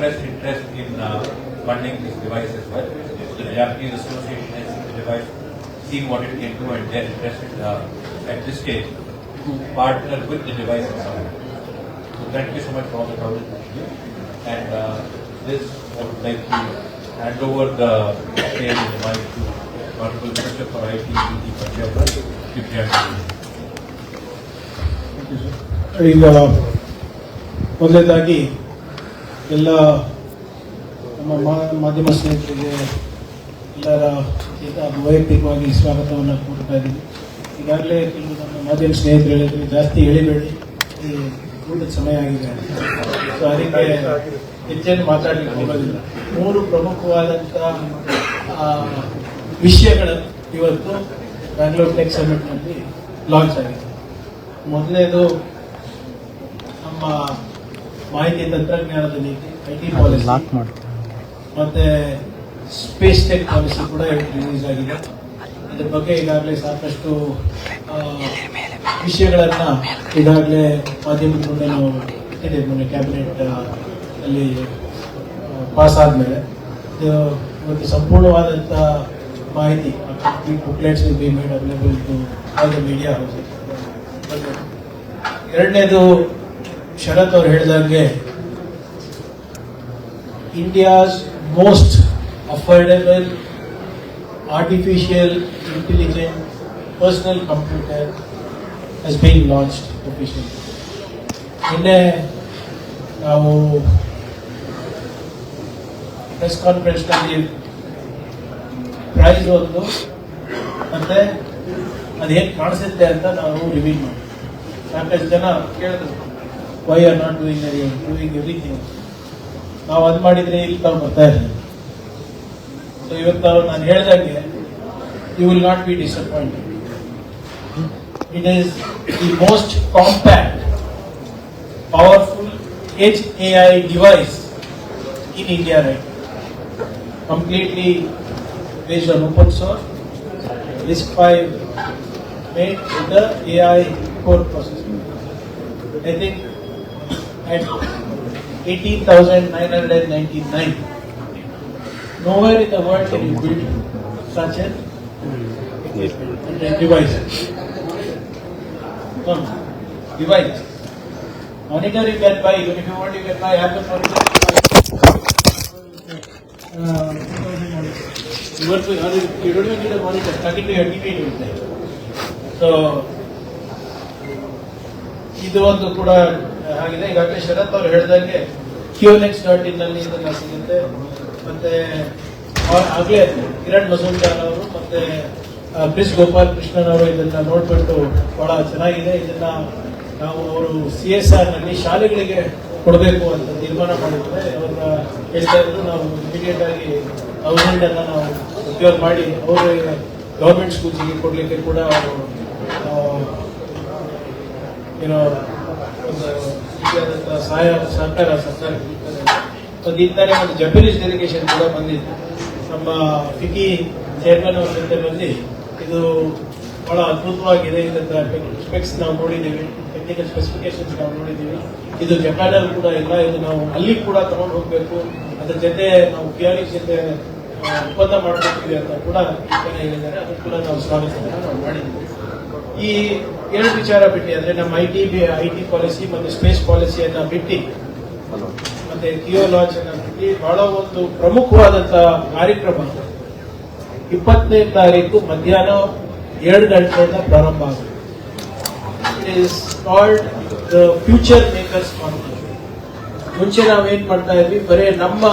expressed interest in uh, funding this device as well. So the Japanese Association has seen the device, seen what it can do, and they're interested uh, at this stage to partner with the device in some way. So thank you so much for all the coverage that you give. And uh, this, I would like to hand over the stage and the mic to Honorable Minister for IT, BT, Punjab, Divya. ಈಗ ಮೊದಲನೇದಾಗಿ ಎಲ್ಲ ನಮ್ಮ ಮಾಧ್ಯಮ ಸ್ನೇಹಿತರಿಗೆ ಎಲ್ಲರ ವೈಯಕ್ತಿಕವಾಗಿ ಸ್ವಾಗತವನ್ನು ಕೊಡ್ತಾ ಇದ್ದೀವಿ ಈಗಾಗಲೇ ಕೆಲವು ನಮ್ಮ ಮಾಧ್ಯಮ ಸ್ನೇಹಿತರು ಹೇಳಿದ್ರು ಜಾಸ್ತಿ ಹೇಳಿಬೇಡಿ. ಊಟದ ಸಮಯ ಆಗಿದೆ ಸೊ ಅದಕ್ಕೆ ಹೆಚ್ಚೇನು ಮಾತಾಡಲಿಕ್ಕೆ ಹೋಗೋದಿಲ್ಲ. ಮೂರು ಪ್ರಮುಖವಾದಂಥ ವಿಷಯಗಳು ಇವತ್ತು ಬ್ಯಾಂಗ್ಳೂರ್ ಟೆಕ್ ಸಮಿಟ್ನಲ್ಲಿ ಲಾಂಚ್ ಆಗಿದೆ. ಮೊದಲನೇದು ನಮ್ಮ ಮಾಹಿತಿ ತಂತ್ರಜ್ಞಾನದ ನೀತಿ ಐ ಟಿ ಪಾಲಿಸಿ ಮತ್ತೆ ಸ್ಪೇಸ್ ಟೆಕ್ ಪಾಲಿಸಿ ಕೂಡ ರಿಲೀಸ್ ಆಗಿದೆ. ಅದ್ರ ಬಗ್ಗೆ ಈಗಾಗಲೇ ಸಾಕಷ್ಟು ವಿಷಯಗಳನ್ನು ಈಗಾಗಲೇ ಮಾಧ್ಯಮದ ಮುಂದೆ ನಾವು ಇಟ್ಟಿದ್ದೇವೆ. ಮೊನ್ನೆ ಕ್ಯಾಬಿನೆಟ್ ಅಲ್ಲಿ ಪಾಸ್ ಆದ್ಮೇಲೆ. ಒಂದು ಇವತ್ತು ಸಂಪೂರ್ಣವಾದಂಥ ಮಾಹಿತಿ booklets will be made available to all the media houses ಎರಡನೇದು ಶರತ್ ಅವ್ರು ಹೇಳಿದಂಗೆ India's most affordable artificial intelligent personal computer has been launched official ನಿನ್ನೆ ನಾವು ಪ್ರೆಸ್ ಕಾನ್ಫರೆನ್ಸ್ನಲ್ಲಿ ಪ್ರೈಸ್ ಒಂದು ಮತ್ತೆ ಅದು ಹೇಗೆ ಕಾಣಿಸುತ್ತೆ ಅಂತ ನಾವು ರಿವೀಲ್ ಮಾಡಿ ಸಾಕಷ್ಟು ಜನ ಕೇಳಿದ್ರು. Why are not doing doing everything ನಾವು ಅದು ಮಾಡಿದ್ರೆ ಇಲ್ಲಿ ತಾವು ಬರ್ತಾ ಇರಲಿಲ್ಲ ಸೊ ಇವತ್ತು ನಾನು ಹೇಳ್ದಂಗೆ you will not be disappointed it is the most compact powerful H A I device in India right completely based on open source. RISC-V made with the AI core processor. I think at 18,999, nowhere in the world can you build such a equipment, a device. No, no, device. Monitor you can buy, even if you want you can buy Apple monitor. Uh, ಇವತ್ತು ಅದು ಎರಡನೇ ಗಿಡ monitor packet ಅಡಿಕೆ ಇರುತ್ತೆ so ಇದು ಒಂದು ಕೂಡ ಆಗಿದೆ ಈಗಾಗಲೇ ಶರತ್ ಅವರು ಹೇಳಿದಂಗೆ ಕ್ಯೂನೆಕ್ಸ್ ಡಾಟ್ ಇನ್ನಲ್ಲಿ ಇದನ್ನ ಸಿಗುತ್ತೆ. ಮತ್ತೆ ಆಗ್ಲೇ ಕಿರಣ್ ಮಸೂಲ್ದಾರ್ ಅವರು ಮತ್ತೆ ಬಿಸ್ ಗೋಪಾಲ್ ಕೃಷ್ಣನ್ ಅವರು ಇದನ್ನ ನೋಡ್ಬಿಟ್ಟು ಬಹಳ ಚೆನ್ನಾಗಿದೆ. ಇದನ್ನ ನಾವು ಅವರು ಸಿ ಎಸ್ ಆರ್ನಲ್ಲಿ ಶಾಲೆಗಳಿಗೆ ಕೊಡಬೇಕು ಅಂತ ತೀರ್ಮಾನ ಮಾಡಿದ್ರೆ ಅವ್ರನ್ನ ಹೇಳ್ತಾ ನಾವು ಇಮಿಡಿಯೇಟ್ ಆಗಿ ತೌಸಂಡ್ ಅನ್ನ ನಾವು ಉಪಯೋಗ ಮಾಡಿ ಅವರು ಗೌರ್ಮೆಂಟ್ ಸ್ಕೂಲ್ಸ್ಗೆ ಕೊಡ್ಲಿಕ್ಕೆ ಕೂಡ ಏನೋ ರೀತಿಯಾದಂತಹ ಸಹಾಯ ಸಹಕಾರ ಸರ್ಕಾರ ಇಂತಾನೆ ಒಂದು ಜಪನೀಸ್ ಡೆಲಿಗೇಷನ್ ಕೂಡ ಬಂದಿತ್ತು ನಮ್ಮ ಫಿಕಿ ಚೇರ್ಮನ್ ಅವರ ಜೊತೆ ಬಂದು ಇದು ಬಹಳ ಅದ್ಭುತವಾಗಿದೆ. ಇದರ ಸ್ಪೆಕ್ಸ್ ನಾವು ನೋಡಿದ್ದೀವಿ. ಟೆಕ್ನಿಕಲ್ ಸ್ಪೆಸಿಫಿಕೇಶನ್ಸ್ ನಾವು ನೋಡಿದ್ದೀವಿ. ಇದು ಜಪಾನಲ್ಲಿ ಕೂಡ ಇಲ್ಲ. ಇದು ನಾವು ಅಲ್ಲಿ ಕೂಡ ತಗೊಂಡು ಹೋಗಬೇಕು. ಅದ್ರ ಜೊತೆ ನಾವು ಪಿಯಾನಿಕ್ಸ್ ಜೊತೆ ಒಪ್ಪಂದ ಮಾಡ್ಕೊತೀವಿ ಅಂತ ಕೂಡ ಹೇಳಿದ್ದಾರೆ. ಅದನ್ನು ಕೂಡ ನಾವು ಸ್ವಾಗತ ನಾವು ಮಾಡಿದ್ದೀವಿ. ಈ ಎರಡು ವಿಚಾರ ಬಿಟ್ಟು ಅಂದ್ರೆ ನಮ್ಮ I T I T policy ಮತ್ತು ಸ್ಪೇಸ್ ಪಾಲಿಸಿಯನ್ನ ಬಿಟ್ಟು ಮತ್ತೆ ಥಿಯೋಲಾಜ್ ಅನ್ನ ಬಿಟ್ಟು ಬಹಳ ಒಂದು ಪ್ರಮುಖವಾದಂತಹ ಕಾರ್ಯಕ್ರಮ. ಇಪ್ಪತ್ತನೇ ತಾರೀಕು ಮಧ್ಯಾಹ್ನ ಎರಡು ಗಂಟೆಯಿಂದ ಪ್ರಾರಂಭ ಆಗುತ್ತೆ. It is called the future makers conference ಮುಂಚೆ ನಾವೇನ್ ಮಾಡ್ತಾ ಇದ್ವಿ ಬರೀ ನಮ್ಮ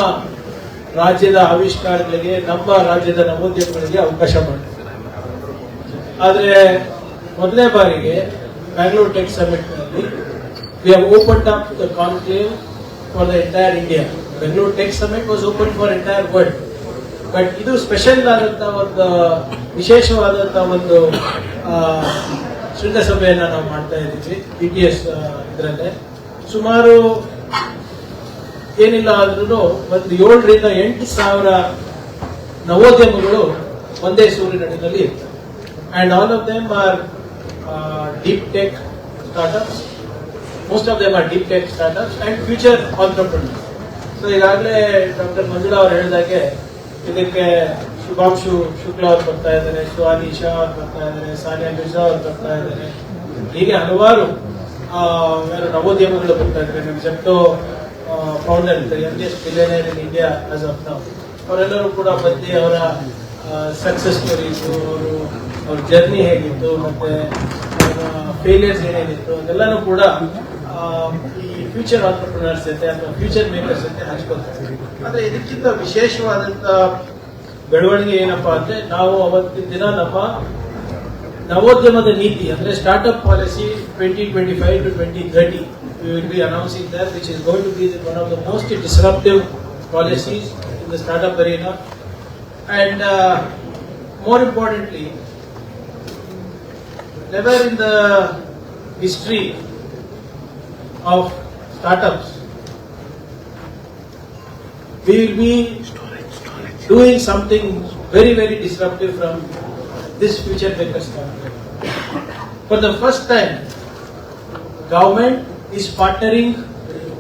ರಾಜ್ಯದ ಆವಿಷ್ಕಾರಗಳಿಗೆ ನಮ್ಮ ರಾಜ್ಯದ ನವೋದ್ಯಮಗಳಿಗೆ ಅವಕಾಶ ಮಾಡ್ತೀವಿ. ಆದ್ರೆ ಮೊದಲನೇ ಬಾರಿಗೆ Bangalore tech ಸಮಿಟ್ನಲ್ಲಿ we have open up the conclave for the entire India Bengaluru tech summit was open for entire world but ಇದು ಸ್ಪೆಷಲ್ ಆದಂತ ಒಂದು ವಿಶೇಷವಾದಂತ ಒಂದು ಶೃಂಗಸಭೆಯನ್ನ ನಾವು ಮಾಡ್ತಾ ಇದ್ದೀವಿ ಬಿ ಟಿ ಎಸ್ ಇದರಲ್ಲೇ. ಸುಮಾರು ಏನಿಲ್ಲ ಆದ್ರೂ ಒಂದು ಏಳರಿಂದ ಎಂಟು ಸಾವಿರ ನವೋದ್ಯಮಗಳು ಒಂದೇ ಸೂರಿನಡಿನಲ್ಲಿ ಇರ್ತವೆ. And all of them are deep tech startups. Most of them are deep tech startups and future entrepreneurs. So ಈಗಾಗಲೇ ಡಾಕ್ಟರ್ ಮಂಜುಳಾ ಅವರು ಹೇಳಿದಾಗೆ ಇದಕ್ಕೆ ಶುಭಾಂಶು ಶುಕ್ಲಾ ಅವರು ಬರ್ತಾ ಇದ್ದಾರೆ ಸುಹಾನಿ ಶಾ ಅವರು ಬರ್ತಾ ಇದ್ದಾರೆ, ಸಾನಿಯಾ ಮಿರ್ಜಾ ಅವರು ಬರ್ತಾ ಇದ್ದಾರೆ ಹೀಗೆ ಹಲವಾರು ನವೋದ್ಯಮಗಳು ಬರ್ತಾ ಇದ್ದಾರೆ ನಮ್ಮ Zepto founder youngest billionaire in India as of ನಾವು ಅವರೆಲ್ಲರೂ ಕೂಡ ಬಂದು ಅವರ ಸಕ್ಸಸ್ ಸ್ಟೋರೀಸು ಅವರು ಅವ್ರ ಜರ್ನಿ ಹೇಗಿತ್ತು ಮತ್ತು ಫೇಲಿಯರ್ಸ್ ಏನೇನಿತ್ತು ಅದೆಲ್ಲನೂ ಕೂಡ ಈ ಫ್ಯೂಚರ್ ಆಂಟರ್ಪ್ರಿನರ್ಸ್ ಜೊತೆ ಅಥವಾ ಫ್ಯೂಚರ್ ಮೇಕರ್ಸ್ ಜೊತೆ ಹಂಚ್ಕೊಳ್ತಾರೆ. ಆದರೆ ಇದಕ್ಕಿಂತ ವಿಶೇಷವಾದಂಥ ಬೆಳವಣಿಗೆ ಏನಪ್ಪಾ ಅಂದರೆ ನಾವು ಅವತ್ತಿನ ದಿನ ನಮ್ಮ ನವೋದ್ಯಮದ ನೀತಿ ಅಂದರೆ startup policy twenty twenty five to twenty thirty will be announcing that which is going to be one of the most disruptive policies in the startup arena and more importantly never in the history of startups we will be doing something very very disruptive from this future makers. For the first time, government is partnering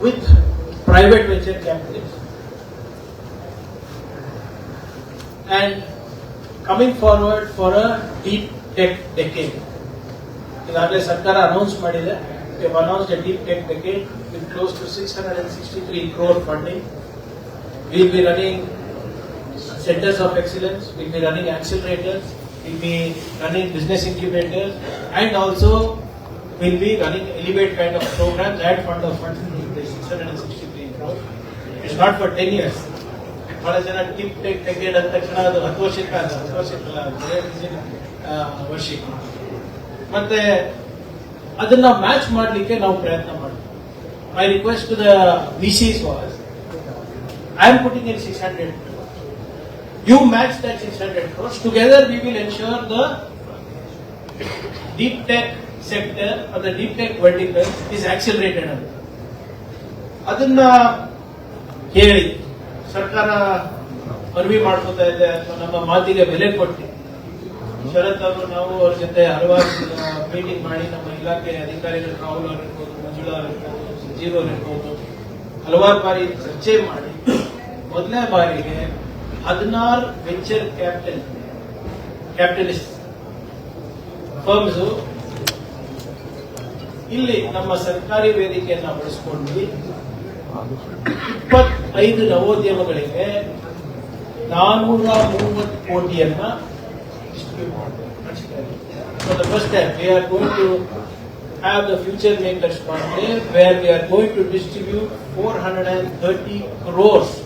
with private venture capitalists. And coming forward for a deep tech decade. ಈಗಾಗಲೇ ಸರ್ಕಾರ announce ಮಾಡಿದೆ announce A deep tech decade with close to six hundred and sixty three crore funding will be running centers of excellence, we'll be running accelerators, we'll be running business incubators, and also we'll be running elevate kind of programs and fund of funds in the 663 crores. It's not for 10 years. ಬಹಳ ಜನ tip tech ಟೆಕೆಡ್ ಅಂದ ತಕ್ಷಣ ಅದು ಹತ್ತು ವರ್ಷಕ್ಕೆ ಅಲ್ಲ ಹತ್ತು ವರ್ಷಕ್ಕಲ್ಲ ಬೇರೆ ಆ, ವರ್ಷಕ್ಕೆ ಮತ್ತೆ ಅದನ್ನ ಮ್ಯಾಚ್ ಮಾಡಲಿಕ್ಕೆ ನಾವು ಪ್ರಯತ್ನ ಮಾಡ್ತೀವಿ I request the V Cs was I am putting in six hundred you match that 600 hundred Together we will ensure the deep tech sector or the deep tech vertical is accelerated. ಅಂತ. ಅದನ್ನ ಹೇಳಿ ಸರ್ಕಾರ ಮನವಿ ಮಾಡ್ಕೋತಾ ಇದೆ ಅಥವಾ ನಮ್ಮ ಮಾತಿಗೆ ಬೆಲೆ ಕೊಟ್ಟು ಶರತ್ ಅವರು ನಾವು ಅವ್ರ ಜೊತೆ ಹಲವಾರು ಮೀಟಿಂಗ್ ಮಾಡಿ ನಮ್ಮ ಇಲಾಖೆ ಅಧಿಕಾರಿಗಳು ರಾಹುಲ್ ಅವರು ಇರ್ಬೋದು, ಮಂಜುಳಾ ಅವರು ಇರ್ಬೋದು, ಸಂಜೀವ್ ಅವರು ಇರ್ಬೋದು, ಹಲವಾರು ಬಾರಿ ಚರ್ಚೆ ಮಾಡಿ ಮೊದಲನೇ ಬಾರಿಗೆ ಹದಿನಾರು ವೆಂಚರ್ ಕ್ಯಾಪಿಟಲ್ ಕ್ಯಾಪಿಟಲಿಸ್ಟ್ ಫರ್ಮ್ಸ್ ಇಲ್ಲಿ ನಮ್ಮ ಸರ್ಕಾರಿ ವೇದಿಕೆಯನ್ನ ಬಳಸ್ಕೊಂಡು ಇಪ್ಪತ್ತೈದು ನವೋದ್ಯಮಗಳಿಗೆ ನಾನೂರ ಮೂವತ್ತು ಕೋಟಿಯನ್ನ So the first step, we are going to have the future makers conclave where we are going to distribute 430 crores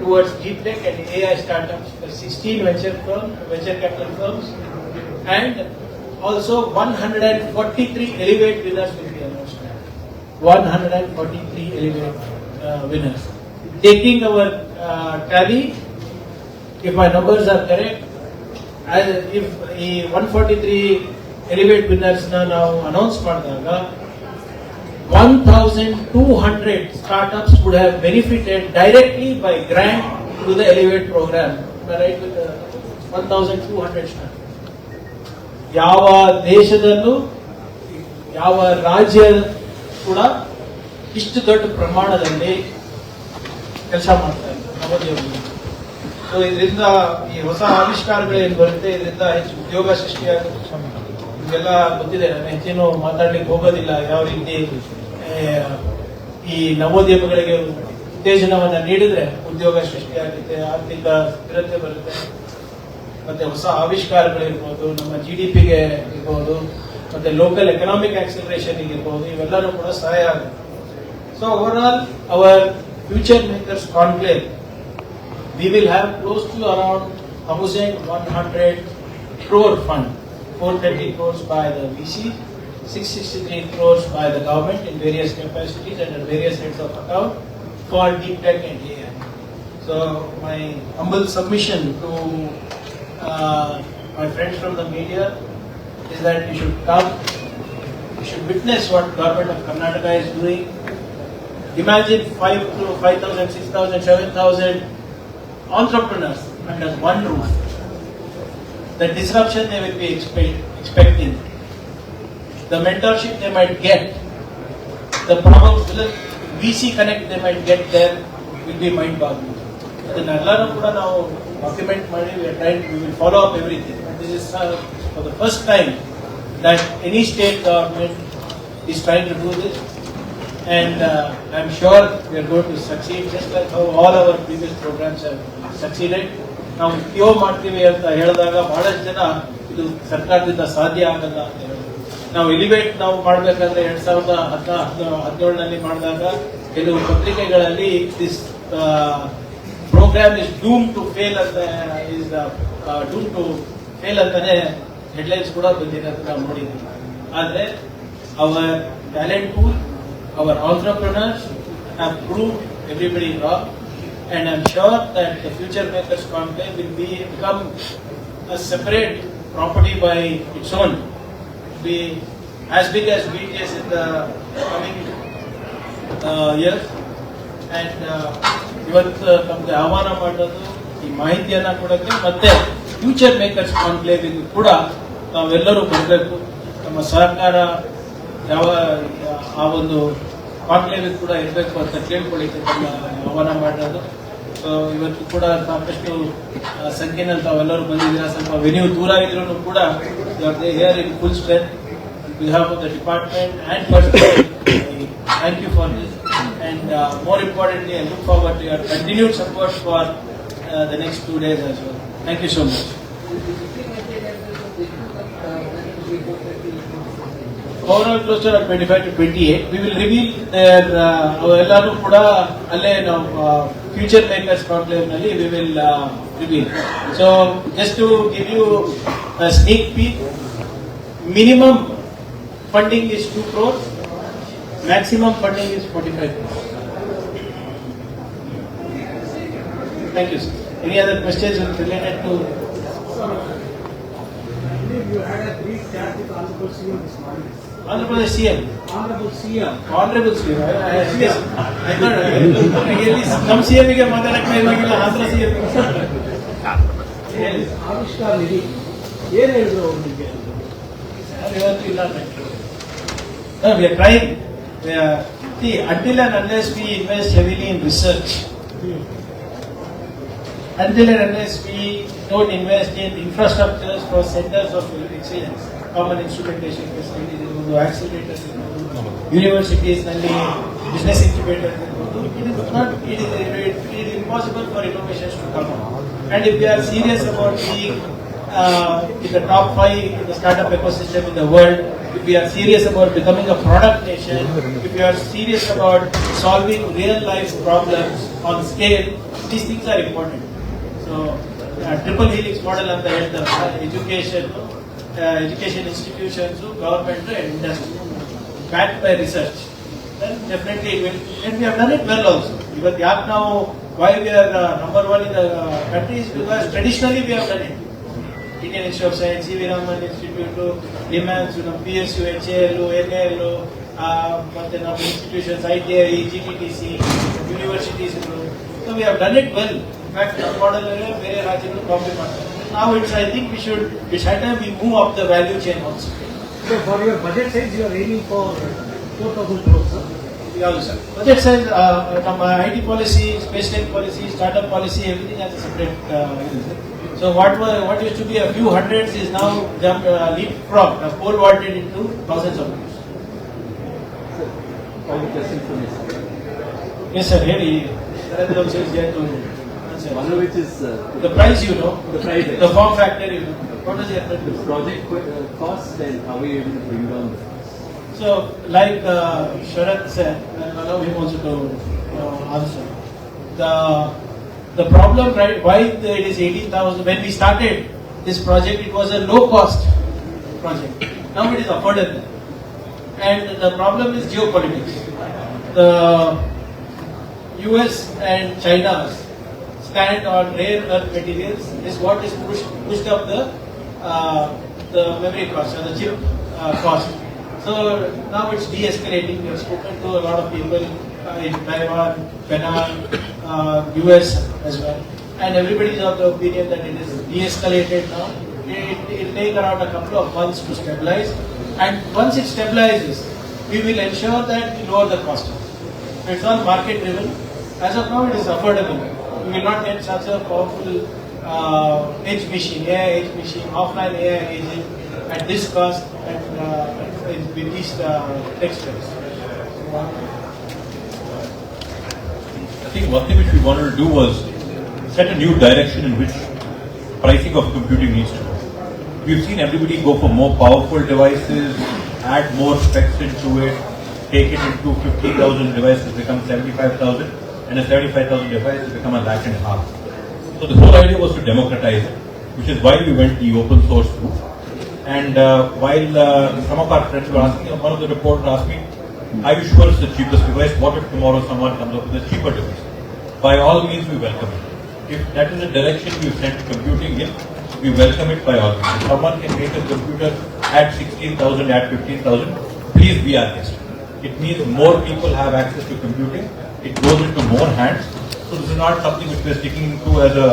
towards deep tech and AI startups for 16 venture firms, venture capital firms, and also 143 Elevate winners will be announced. 143 Elevate uh, winners. Taking our uh, tally, if my numbers are correct, ಈ one forty three elevate winners ನಾವು announce ಮಾಡಿದಾಗ one thousand two hundred startups would benefited directly by grant to the elevate programme right one thousand two hundred start ಯಾವ ದೇಶದಲ್ಲೂ, ಯಾವ ರಾಜ್ಯ ಕೂಡ ಇಷ್ಟು ದೊಡ್ಡ ಪ್ರಮಾಣದಲ್ಲಿ ಕೆಲಸ ಮಾಡ್ತಾ ಮಾಡ್ತಾರೆ ನವೋದ್ಯೋಗಿಗಳು ಸೊ ಇದರಿಂದ ಈ ಹೊಸ ಆವಿಷ್ಕಾರಗಳು ಏನು ಬರುತ್ತೆ, ಇದರಿಂದ ಹೆಚ್ಚು ಉದ್ಯೋಗ ಸೃಷ್ಟಿಯಾಗುತ್ತೆ. ನಿಮಗೆಲ್ಲ ಗೊತ್ತಿದೆ, ನಾನು ಹೆಚ್ಚೇನು ಮಾತಾಡ್ಲಿಕ್ಕೆ ಹೋಗೋದಿಲ್ಲ. ಯಾವ ರೀತಿ ಈ ನವೋದ್ಯಮಗಳಿಗೆ ಉತ್ತೇಜನವನ್ನ ನೀಡಿದ್ರೆ ಉದ್ಯೋಗ ಸೃಷ್ಟಿಯಾಗುತ್ತೆ, ಆರ್ಥಿಕ ಸ್ಥಿರತೆ ಬರುತ್ತೆ. ಮತ್ತೆ ಹೊಸ ಆವಿಷ್ಕಾರಗಳಿರ್ಬೋದು ನಮ್ಮ ಜಿ ಡಿ ಪಿಗೆ ಇರ್ಬೋದು, ಮತ್ತೆ ಲೋಕಲ್ ಎಕನಾಮಿಕ್ ಆಕ್ಸಿಲರೇಷನ್ ಇರ್ಬೋದು, ಇವೆಲ್ಲರೂ ಕೂಡ ಸಹಾಯ ಆಗುತ್ತೆ. So over all our future makers conclave we will have close to around 1100 crore fund 430 crores by the vc 663 crores by the government in various capacities and at various heads of account for deep tech and ai so my humble submission to uh, my friends from the media is that you should come you should witness what government of karnataka is doing. Imagine 5 to 5000 6000 7000 entrepreneurs under one roof. The disruption they will be expect, expecting, the mentorship they might get, the probable VC connect they might get there, will be mind ಬಾಗಿಂಗ್ ಅದನ್ನೆಲ್ಲನೂ ಕೂಡ ನಾವು document ಮಾಡಿ train we will follow up everything this is for the first time that any state government is trying to do this. And uh, I'm sure we are going to succeed, just like how all our previous programs have succeeded. ನಾವು ಕ್ಯೋ ಮಾಡ್ತೀವಿ ಅಂತ ಹೇಳಿದಾಗ ಬಹಳಷ್ಟು ಜನ ಇದು ಸರ್ಕಾರದಿಂದ ಸಾಧ್ಯ ಆಗಲ್ಲ ಅಂತ ಹೇಳಿದ್ರು ನಾವು ಎಲಿವೇಟ್ ನಾವು ಮಾಡಬೇಕಾದ್ರೆ ಎರಡ್ ಸಾವಿರದ ಹದಿನ ಹದಿನೇಳನಲ್ಲಿ ಮಾಡಿದಾಗ ಕೆಲವು ಪತ್ರಿಕೆಗಳಲ್ಲಿ this programme is doom to fail ಅಂತ ಇಸ್ ಡೂಮ್ ಟು ಫೇಲ್ ಅಂತಾನೆ ಹೆಡ್ಲೈನ್ಸ್ ಕೂಡ ಬಂದಿರೋದು ನಾವು ನೋಡಿದ್ದೀವಿ ಆದರೆ our talent our entrepreneurs have proved everybody wrong. And I'm sure that the Future Makers Conclave will be become a separate property by its own. Be as big as BTS in the coming uh, years. Uh, ಇವತ್ತು ನಮ್ಗೆ ಆಹ್ವಾನ ಮಾಡೋದು ಈ ಮಾಹಿತಿಯನ್ನ ಕೊಡಕ್ಕೆ ಮತ್ತೆ future makers conclave ಕೂಡ ನಾವೆಲ್ಲರೂ ಬರಬೇಕು ನಮ್ಮ ಸಹಕಾರ ಯಾವ, ಆ ಒಂದು ಪಾತ್ರೆಯನ್ನು ಕೂಡ ಇರಬೇಕು ಅಂತ ಕೇಳ್ಕೊಳ್ಳಿಕ್ಕೆ ತಮ್ಮ ಆಹ್ವಾನ ಮಾಡಿರೋದು. ಸೊ ಇವತ್ತು ಕೂಡ ಸಾಕಷ್ಟು ಸಂಖ್ಯೆನಲ್ಲಿ ತಾವೆಲ್ಲರೂ ಬಂದಿದ್ದೀರಾ. ಸ್ವಲ್ಪ ವೆನ್ಯೂ ದೂರ ಇದ್ರೂ ಕೂಡ here in full strength behalf of the department and for thank you for this and more importantly I look forward to your continued support for the next two days as well thank you so much so much. Overall closer at 25 to 28. We will reveal their uh, ಎಲ್ಲರೂ ಕೂಡ ಅಲ್ಲೇ ನಾವು future makers conclave ನಲ್ಲಿ we will uh, reveal. So just to give you a sneak peek, minimum funding is 2 crores, maximum funding is 45 crores. Thank you, sir. Any other questions related to? You had a brief chat with Honorable CM this morning. Andhra Pradesh CM, Honorable CM. Honorable CM. I, I, yes. I thought, uh, really, ನಮ್ಮ CM ಗೆ ಮಾತಾಡಕ್ಕೆ ಇವಾಗಿಲ್ಲ Andhra CM. ಹೇಳಿ. ಆವಿಷ್ಕಾರ ನಿಧಿ ಏನ್ ಹೇಳಿದ್ರು ಅವ್ರು ನಿಮಗೆ ಸರ್, ಇವತ್ತು ಇಲ್ಲ ನೆಟ್ರು. No, we are trying. We are, see, until and unless we invest heavily in research, until and unless we don't invest in infrastructures for centers of excellence, common instrumentation facilities ಇರ್ಬೋದು, accelerators ಇರ್ಬೋದು, universities ನಲ್ಲಿ business incubators ಇರ್ಬೋದು, it is not, it is, it is impossible for innovations to come out. And if we are serious about being uh, in the top five in the startup ecosystem in the world, if we are serious about becoming a product nation, if we are serious about solving real life problems on scale, these things are important. So, uh, triple helix model ಅಂತ ಹೇಳ್ತಾರೆ education Education institutions government and industry backed by research then definitely it will, and we have done it well also. ಇವತ್ತು ಯಾಕೆ ನಾವು why we are uh, number one in the uh, country is because traditionally we have done it. Indian Institute of Science, C.V. Raman Institute, DMANS, ನಮ್ಮ P S U H A L N L ಮತ್ತೆ ನಮ್ಮ institutions I T I G T T C universities so we have done it well in fact ನಮ್ಮ model ಬೇರೆ ರಾಜ್ಯಗಳು copy ಮಾಡ್ತಾರೆ Now it's, I think we should, it's high time we move up the value chain also. So for your budget size, you are aiming for 4,000 crores, sir? Yeah, sir. Budget says uh, uh, from uh, IT policy, space tech policy, startup policy, everything has a separate. Uh, so what were, what used to be a few hundreds is now jump uh, from uh, pole-vaulted into thousands of crores. Sir, all the questions for me, sir. Yes, sir. Here, Saradrav says, one which is uh, the price you know, the price, the form factor you know. What does the airplane The Project uh, cost and how are you able to bring down the cost? So, like uh, Sharat said, and allow him also to uh, answer. The the problem, right? Why it is eighteen thousand? When we started this project, it was a low cost project. Now it is affordable, and the problem is geopolitics. The U.S. and China's stand on rare earth materials is what is pushed pushed up the uh, the memory cost or the chip uh, cost. So now it's de-escalating. We have spoken to a lot of people uh, in Taiwan, Penang, uh, US as well, and everybody is of the opinion that it is de-escalated now. It will take around a couple of months to stabilize, and once it stabilizes, we will ensure that we lower the cost. It's all market driven. As of now, it is affordable. You will not get such a powerful uh, edge machine, AI edge machine, offline AI agent at this cost and uh, with these uh, textures. I think one thing which we wanted to do was set a new direction in which pricing of computing needs to go. We've seen everybody go for more powerful devices, add more specs into it, take it into 50,000 devices become 75,000 and a 75,000 devices become a lakh and a half. So the whole idea was to democratize which is why we went the open source route. And uh, while uh, some of our friends were asking, one of the reporters asked me, are you sure it's the cheapest device? What if tomorrow someone comes up with a cheaper device? By all means, we welcome it. If that is the direction you send computing in, we welcome it by all means. If someone can make a computer at 16,000, at 15,000, please be our guest. It means more people have access to computing. It goes into more hands. So this is not something which we are sticking to as a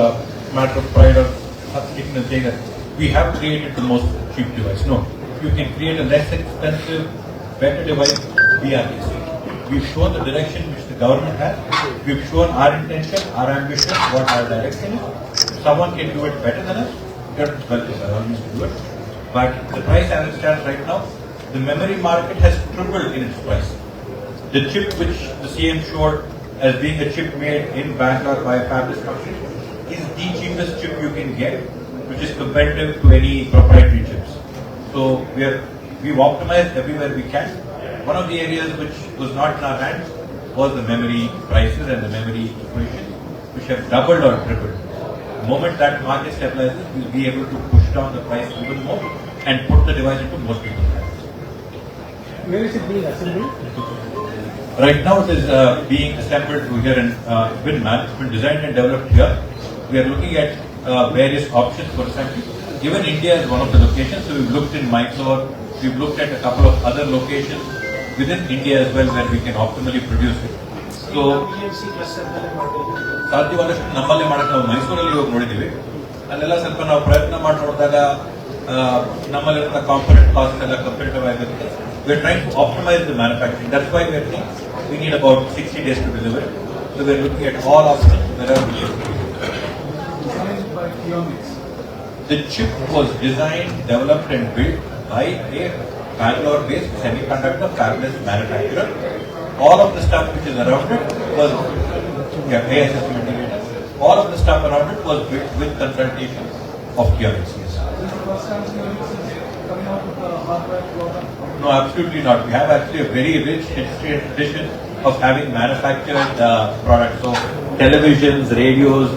matter of pride or sticking and saying that we have created the most cheap device. No. You can create a less expensive, better device, we are guest. We've shown the direction which the government has. We've shown our intention, our ambition, what our direction is. Someone can do it better than us, you're welcome by to do it. But the price as it stands right now, the memory market has tripled in its price. The chip which the CM showed as being a chip made in Bangalore by a fabless company is the cheapest chip you can get, which is competitive to any proprietary chips. So we are we've optimized everywhere we can. One of the areas which was not in our hands was the memory prices and the memory equation, which have doubled or tripled. The moment that market stabilizes, we'll be able to push down the price even more and put the device into more people's hands. Where is it being assembled? Right now, it is uh, being assembled here in uh, Winman. It's been designed and developed here. We are looking at uh, various options for assembly. Given India is one of the locations, so we've looked in Mysore, we've looked at a couple of other locations within India as well where we can optimally produce it. ನಲ್ಲಿ ಸಾಧ್ಯವಾದಷ್ಟು ನಮ್ಮಲ್ಲಿ ಮಾಡಕ್ಕೆ ನಾವು ಮೈಸೂರಲ್ಲಿ ಹೋಗಿ ನೋಡಿದ್ದೀವಿ ಅಲ್ಲೆಲ್ಲ ಸ್ವಲ್ಪ ನಾವು ಪ್ರಯತ್ನ ಮಾಡಿ ನೋಡಿದಾಗ ನಮ್ಮಲ್ಲಿರೋ ಕಾಂಪೊನೆಂಟ್ ಕಾಸ್ಟ್ ಎಲ್ಲ ಕಂಪೇರಿಟಿವ್ ಆಗಿರುತ್ತೆ we train to optimise the manufacturing that's why we think we need about 60 days to deliver. So we're looking at all options wherever we are. The chip was designed, developed and built by a Bangalore-based semiconductor fabless manufacturer. All of the stuff which is around it was yeah, ASS. All of the stuff around it was built with consultation of QMX. No, absolutely not. We have actually a very rich history and tradition of having manufactured uh, products. So televisions, radios,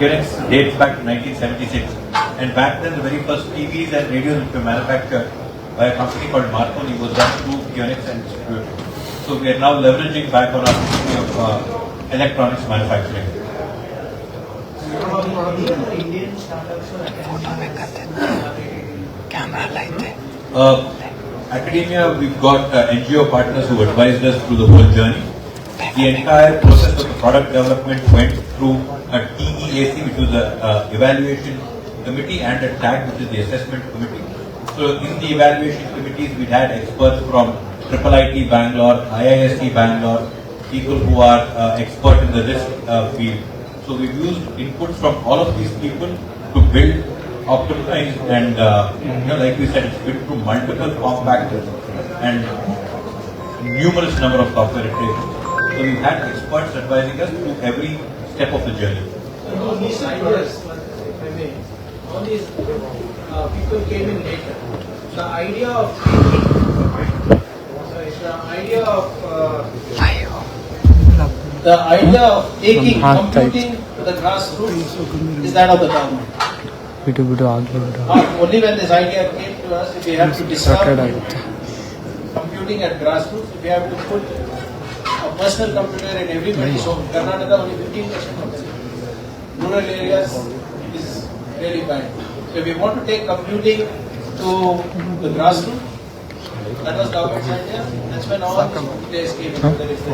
Unix dates back to 1976. And back then, the very first TVs and radios were manufactured by a company called Marconi was done through Unix and distributed. So we are now leveraging back on our history of uh, electronics manufacturing. Uh, academia, we've got uh, NGO partners who advised us through the whole journey. The entire process of the product development went through a TEAC, which was the uh, evaluation committee, and a TAG, which is the assessment committee. So in the evaluation committees, we had experts from Triple IT Bangalore, IISc Bangalore, people who are uh, expert in the risk uh, field. So we've used inputs from all of these people to build, optimize, and uh, you know, like we said, it's built through multiple form factors and numerous number of software iterations. So we've had experts advising us through every step of the journey. All these ideas, if I may, all these uh, people came in later. The idea of taking, sorry, the idea of uh, the idea of taking computing to the grassroots is that of the government. ಬಿಡು ಬಿಡು ಆಗ್ಲಿ ಬಿಡು Not only when this idea came to us, if we have to Saturday discover ಆಗುತ್ತೆ computing at grassroots, if we have to put a personal computer in everybody's home. Karnataka only 15% of it. Rural areas is really bad. So if we want to take computing to the grassroots, that was government's idea. That's when all these players came in, whether it's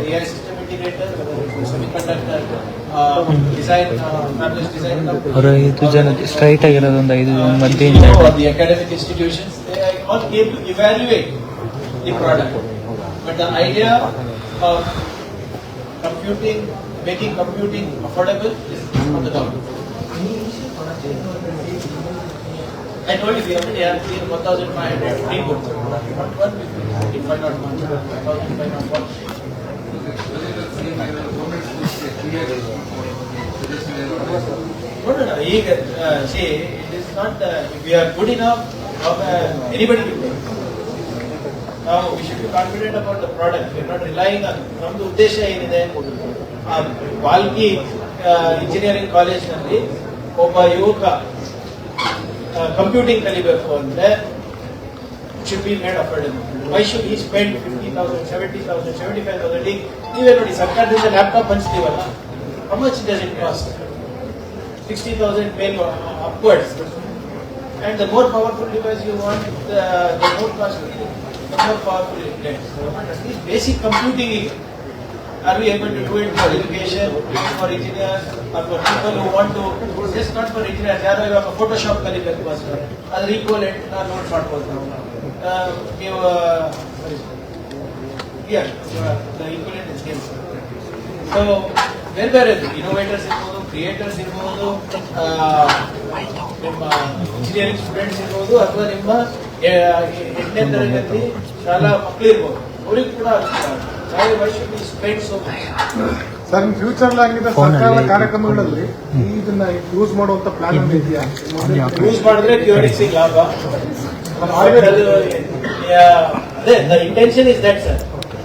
the AI system integrator, whether it's the semiconductor uh, design, uh, fabless design company. ಅವರು ಐದು ಜನ straight ಆಗಿರೋದು ಒಂದು ಐದು ಜನ uh, ಮಧ್ಯೆಯಿಂದ TCO or ಇದೆ. the academic institutions, they all came to evaluate the product. But the idea of computing making computing affordable is on the government. I told you, we already have clear 1,500 free books. Not one, if I not one, 1,500. Here governance we are good enough of anybody now we should product we are relying ಉದ್ದೇಶ ಏನಿದೆ? ಆಲ್ಕಿ engineering ಕಾಲೇಜ್ನಲ್ಲಿ ಒಬ್ಬ ಯುವಕ computing ಕಲಿಬೇಕು ಅಂದ್ರೆ should be made affordable why should he spend 50,000, 70,000, 75,000? ಈಗ ನೀವೇ ನೋಡಿ ಸರ್ಕಾರದಿಂದ laptop ಹಂಚ್ತೀವಲ್ಲ how much does it cost? 60,000 mail upwards. And the more powerful device you want, the, the more costly, the more powerful it gets. At least basic computing, are we able to do it for education, do it for engineers, or for people who want to, just not for engineers, ಯಾರೋ ಇವಾಗ Photoshop ಕಲಿಬೇಕು ಅಷ್ಟೇ ಅದ್ರ equivalent ನಾವು note ಮಾಡ್ಬೋದು ನಾವು ಆ, the equivalent is games So ಬೇರೆ ಬೇರೆ ಇನೋವೇಟರ್ಸ್ ಇರ್ಬೋದು ಕ್ರಿಯೇಟರ್ಸ್ ಇರ್ಬೋದು ನಿಮ್ಮ ಇಂಜಿನಿಯರಿಂಗ್ ಸ್ಟೂಡೆಂಟ್ಸ್ ಇರ್ಬೋದು ಅಥವಾ ನಿಮ್ಮ ಎಂಟನೇ ತರಗತಿ ಶಾಲಾ ಮಕ್ಕಳು ಇರ್ಬೋದು. ಅವ್ರಿಗೆ ಕೂಡ why should be spend so sir in future ಅಲ್ಲಿ ಸರ್ಕಾರದ ಕಾರ್ಯಕ್ರಮಗಳಲ್ಲಿ ಇದನ್ನ ಯೂಸ್ ಮಾಡುವಂತ ಪ್ಲಾನ್ ಇದೆಯಾ ಯೂಸ್ ಮಾಡಿದ್ರೆ ಕ್ಯೂರಿಕ್ಸಿಗೆ ಲಾಭ. ಅದೇ the intention is that sir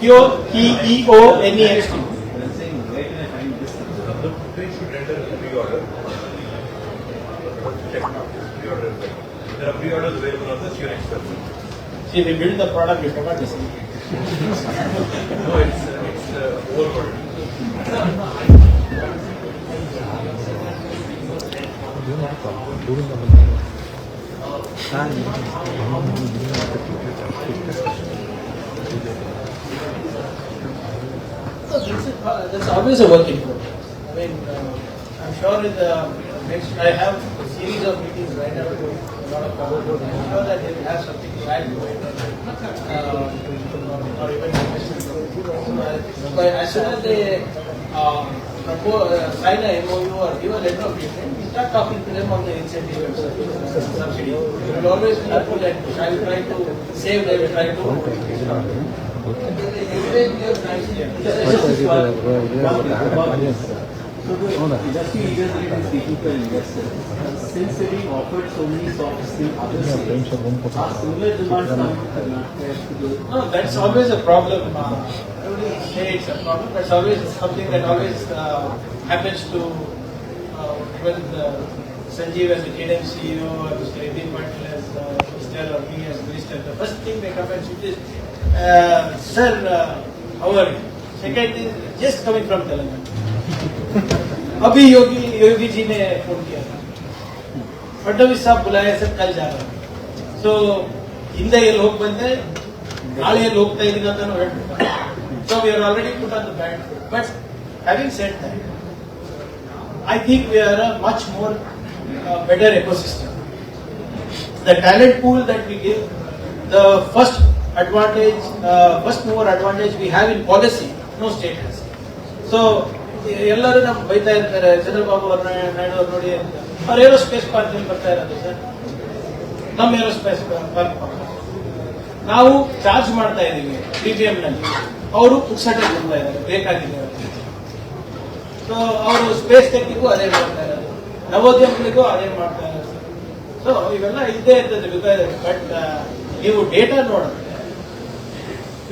Q E E O N E X T. I'm saying, where can I find this? They should render the pre-order. Check now, pre-order. There are pre-orders available on the QNX website. See, we build the product, we forgot this. No, it's, uh, it's uh, overworld. So this is, uh, That's always a work in progress. I mean, uh, I'm sure in the next, I have a series of meetings right now with a lot of government. I'm sure that they will have something to add to it. uh, Or even But as soon as they uh, propose, uh, sign a MOU or give a letter of intent, we start talking to them on the incentive and subsidy. We will always be helpful that I will try to save, they will try to. No, that's always a problem. uh, I wouldn't say it's a problem, it's always something that always uh, happens to uh, even uh, Sanjeev as the KDM CEO, or Mr. Eddie Patil as uh, Minister, or me as Minister. The first thing they come and is, uh, Sir, uh, how are you? Second is just coming from Telangana. अभी योगी योगी जी ने phone किया था फडणवीस साहब बुलाए sir कल जा रहा हूं ಸೊ ಹಿಂದೆ ಎಲ್ಲಿ ಹೋಗಿ ಬಂದೆ ನಾಳೆ ಎಲ್ಲಿ ಹೋಗ್ತಾ ಇದೀನಿ ಅಂತ ಹೇಳ್ಬಿಟ್ಟು so we are already put on the bat but having set that I think we are a much more better ecosystem the talent pool that we give, the first advantage, uh, first mover advantage we have in policy, no state has. So, ಎಲ್ಲರೂ ನಮ್ಗೆ ಬೈತಾ ಇರ್ತಾರೆ ಚಂದ್ರಬಾಬು ಅವ್ರ ನಾಯ್ಡು ಅವ್ರು ನೋಡಿ ಅವ್ರು aerospace park ಬರ್ತಾ ಇರೋದು ಸರ್. ನಮ್ಮ ಏರೋಸ್ಪೇಸ್ ಪಾರ್ಕ್ ನಾವು ಚಾರ್ಜ್ ಮಾಡ್ತಾ ಇದೀವಿ ಬಿಬಿಎಂ ನಲ್ಲಿ. ಅವರು ಪುಕ್ಸಟೆ ಬರ್ತಾ ಇದ್ದಾರೆ ಬೇಕಾಗಿದೆ ಸೊ ಅವರು ಸ್ಪೇಸ್ ಟೆಕ್ನಿಗೂ ಅದೇ ಮಾಡ್ತಾ ಇರೋದು. ನವೋದ್ಯಮಗಳಿಗೂ ಅದೇ ಮಾಡ್ತಾ ಇರೋದು. ಸೊ ಇವೆಲ್ಲ ಇದ್ದೇ ಇರ್ತದೆ ಬಿಕಾಸ್ ಬಟ್ ನೀವು data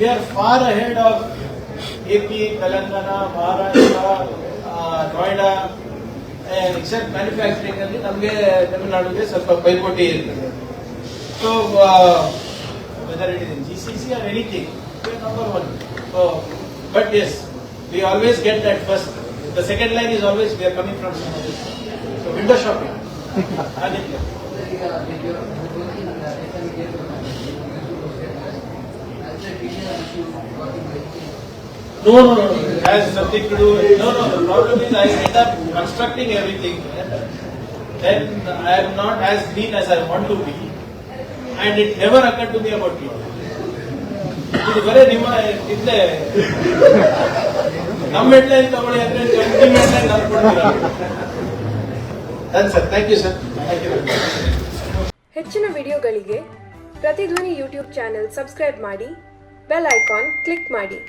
ನೋಡಿದ್ರೆ we are far ahead of A P Telangana Maharashtra Noida except manufacturing ಅಲ್ಲಿ ನಮಗೆ ತಮಿಳುನಾಡಿಗೆ ಸ್ವಲ್ಪ ಪೈಪೋಟಿ ಇರ್ತದೆ so whether it is G C C R anything number one so but as we always get that first. The second line is always we are coming from some other. So window shopping. No, no, no, it has something to do with, no, no, the problem is I end up constructing everything. Then I am not as clean as I want to be. And it never occurred to me about you. ಇದು ಬರೇ ನಿಮ್ಮ ಇದ್ದೆ ನಮ್ಮ headline ತಗೊಳ್ಳಿ ಅಂದ್ರೆ ನಿಮ್ಮ headline ನಾನು ಕೊಡ್ತೀರಾ sir thank you sir thank you ಹೆಚ್ಚಿನ ವಿಡಿಯೋಗಳಿಗೆ ಪ್ರತಿಧ್ವನಿ ಯೂಟ್ಯೂಬ್ ಚಾನೆಲ್ ಸಬ್ಸ್ಕ್ರೈಬ್ ಮಾಡಿ ಬೆಲ್ ಐಕಾನ್ ಕ್ಲಿಕ್ ಮಾಡಿ